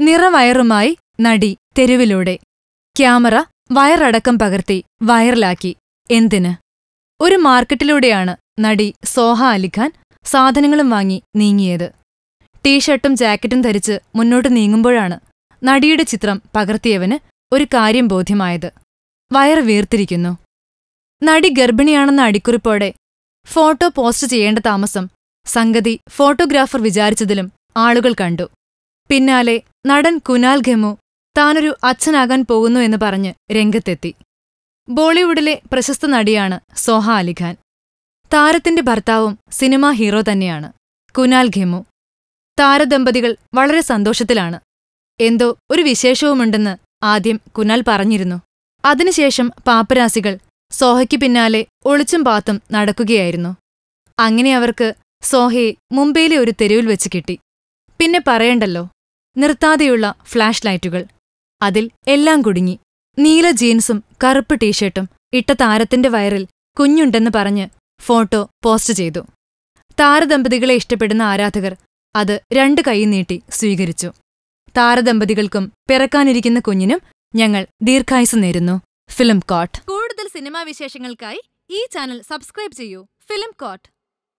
നിറവയറുമായി നടി തെരുവിലൂടെ. ക്യാമറ വയറടക്കം പകർത്തി വയറിലാക്കി. എന്തിന്? ഒരു മാർക്കറ്റിലൂടെയാണ് നടി സോഹ അലിഖാൻ സാധനങ്ങളും വാങ്ങി നീങ്ങിയത്. ടീഷർട്ടും ജാക്കറ്റും ധരിച്ച് മുന്നോട്ട് നീങ്ങുമ്പോഴാണ് നടിയുടെ ചിത്രം പകർത്തിയവന് ഒരു കാര്യം ബോധ്യമായത്. വയർ വീർത്തിരിക്കുന്നു. നടി ഗർഭിണിയാണെന്ന അടിക്കുറിപ്പോടെ ഫോട്ടോ പോസ്റ്റ് ചെയ്യേണ്ട താമസം സംഗതി ഫോട്ടോഗ്രാഫർ വിചാരിച്ചതിലും ആളുകൾ കണ്ടു. പിന്നാലെ നടൻ കുനാൽ ഖെമു താനൊരു അച്ഛനാകാൻ പോകുന്നു എന്ന് പറഞ്ഞ് രംഗത്തെത്തി. ബോളിവുഡിലെ പ്രശസ്ത നടിയാണ് സോഹ അലിഖാൻ. താരത്തിന്റെ ഭർത്താവും സിനിമാ ഹീറോ തന്നെയാണ് കുനാൽ ഖെമു. താരദമ്പതികൾ വളരെ സന്തോഷത്തിലാണ്. എന്തോ ഒരു വിശേഷവുമുണ്ടെന്ന് ആദ്യം കുനാൽ പറഞ്ഞിരുന്നു. അതിനുശേഷം പാപ്പരാസികൾ സോഹയ്ക്ക് പിന്നാലെ ഒളിച്ചും പാത്തും നടക്കുകയായിരുന്നു. അങ്ങനെ അവർക്ക് സോഹയെ മുംബൈയിലെ ഒരു തെരുവിൽ വെച്ച് കിട്ടി. പിന്നെ പറയണ്ടല്ലോ. നിർത്താതെയുള്ള ഫ്ലാഷ് ലൈറ്റുകൾ അതിൽ എല്ലാം കുടുങ്ങി. നീല ജീൻസും കറുപ്പ് ടീഷർട്ടും ഇട്ട താരത്തിന്റെ വയറിൽ കുഞ്ഞുണ്ടെന്ന് പറഞ്ഞ് ഫോട്ടോ പോസ്റ്റ് ചെയ്തു. താരദമ്പതികളെ ഇഷ്ടപ്പെടുന്ന ആരാധകർ അത് രണ്ട് കൈ നീട്ടി സ്വീകരിച്ചു. താരദമ്പതികൾക്കും പിറക്കാനിരിക്കുന്ന കുഞ്ഞിനും ഞങ്ങൾ ദീർഘായുസ് നേരുന്നു. Film court. കൂടുതൽ സിനിമാ വിശേഷങ്ങൾക്കായി ഈ ചാനൽ സബ്സ്ക്രൈബ് ചെയ്യൂ. Film coat.